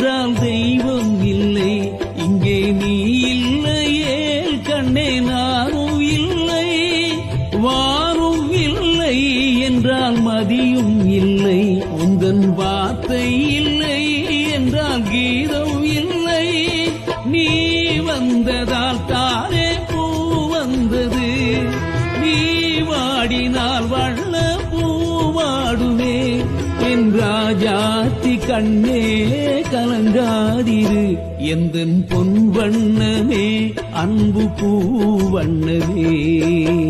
என்றால் தெய்வம் இல்லை. இங்கே நீ இல்லையே கண்ணே நானும் இல்லை. வாரும் இல்லை என்றால் மதியும் இல்லை. உந்தன் வார்த்தை இல்லை என்றால் கீதம் இல்லை. நீ வந்ததால் தானே பூ வந்தது. நீ வாடினார் ராஜாத்தி கண்ணே கலங்காதிரு. எந்த பொன் வண்ணமே அன்பு பூ வண்ணமே.